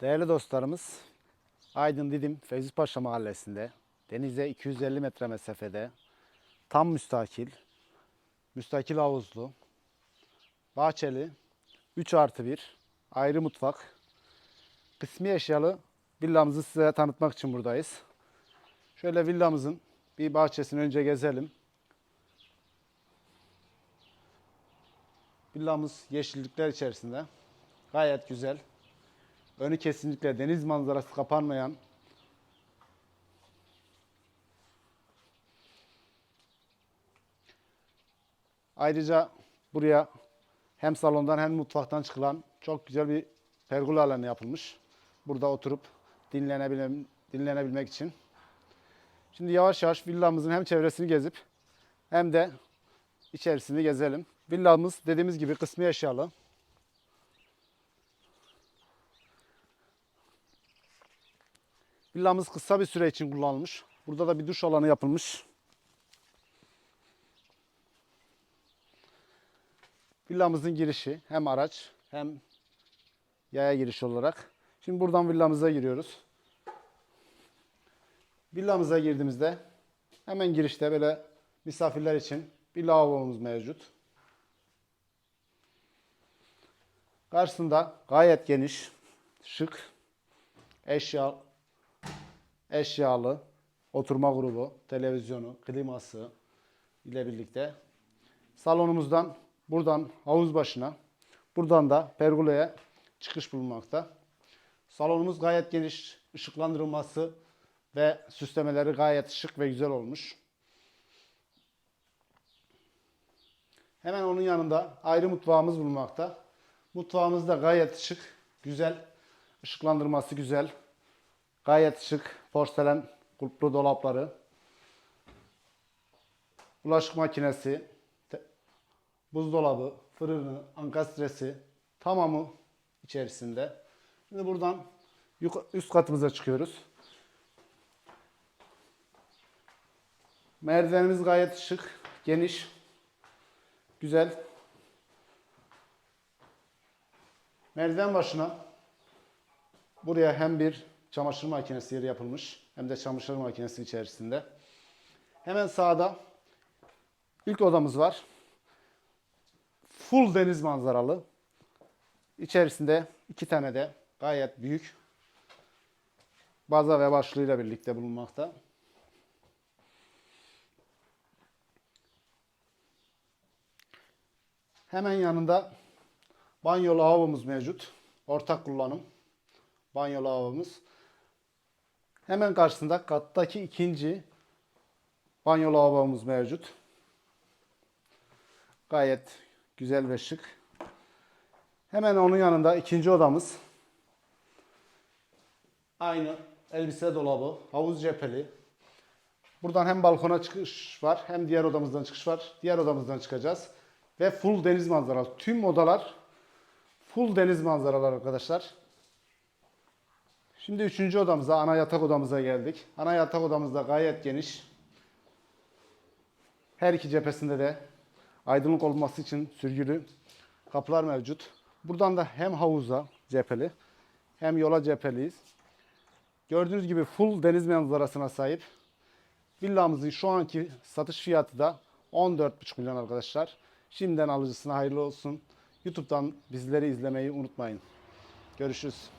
Değerli dostlarımız, Aydın Didim Fevzi Paşa Mahallesi'nde denize 250 metre mesafede tam müstakil, müstakil havuzlu, bahçeli, 3 artı 1, ayrı mutfak, kısmi eşyalı villamızı size tanıtmak için buradayız. Şöyle villamızın bir bahçesini önce gezelim. Villamız yeşillikler içerisinde. Gayet güzel. Önü kesinlikle deniz manzarası kapanmayan Ayrıca buraya hem salondan hem mutfaktan çıkılan çok güzel bir pergola alanı yapılmış. Burada oturup dinlenebilem, dinlenebilmek için. Şimdi yavaş yavaş villamızın hem çevresini gezip hem de içerisini gezelim. Villamız dediğimiz gibi kısmi eşyalı. Villamız kısa bir süre için kullanılmış. Burada da bir duş alanı yapılmış. Villamızın girişi hem araç hem yaya giriş olarak. Şimdi buradan villamıza giriyoruz. Villamıza girdiğimizde hemen girişte böyle misafirler için bir lavabomuz mevcut. Karşısında gayet geniş, şık, eşya, eşyalı oturma grubu, televizyonu, kliması ile birlikte salonumuzdan buradan havuz başına, buradan da pergolaya çıkış bulunmakta. Salonumuz gayet geniş, ışıklandırılması ve süslemeleri gayet şık ve güzel olmuş. Hemen onun yanında ayrı mutfağımız bulunmakta. Mutfağımız da gayet şık, güzel, ışıklandırması güzel. Gayet şık porselen kulplu dolapları, bulaşık makinesi, buzdolabı, fırını, ankastresi tamamı içerisinde. Şimdi buradan üst katımıza çıkıyoruz. Merdivenimiz gayet şık, geniş, güzel. Merdiven başına buraya hem bir çamaşır makinesi yeri yapılmış hem de çamaşır makinesi içerisinde. Hemen sağda ilk odamız var. Full deniz manzaralı. İçerisinde iki tane de gayet büyük baza ve başlığıyla birlikte bulunmakta. Hemen yanında banyo lavabomuz mevcut. Ortak kullanım. Banyo lavabomuz. Hemen karşısında kattaki ikinci banyo lavabomuz mevcut. Gayet güzel ve şık. Hemen onun yanında ikinci odamız. Aynı elbise dolabı, havuz cepheli. Buradan hem balkona çıkış var hem diğer odamızdan çıkış var. Diğer odamızdan çıkacağız. Ve full deniz manzaralı. Tüm odalar full deniz manzaralar arkadaşlar. Şimdi üçüncü odamıza, ana yatak odamıza geldik. Ana yatak odamız da gayet geniş. Her iki cephesinde de aydınlık olması için sürgülü kapılar mevcut. Buradan da hem havuza cepheli hem yola cepheliyiz. Gördüğünüz gibi full deniz manzarasına sahip. Villamızın şu anki satış fiyatı da 14,5 milyon arkadaşlar. Şimdiden alıcısına hayırlı olsun. YouTube'dan bizleri izlemeyi unutmayın. Görüşürüz.